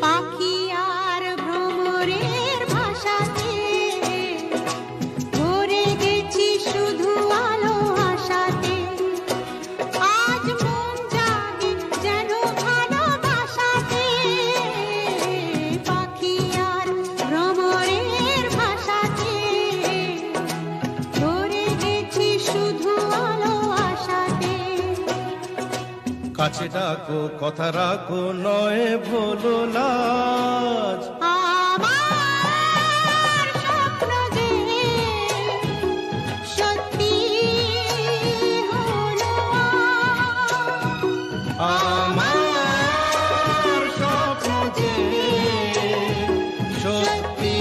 八 কাছে ডাকো কথা রাখো নয় ভোলো লাজ। আমার স্বপ্ন যে সত্যি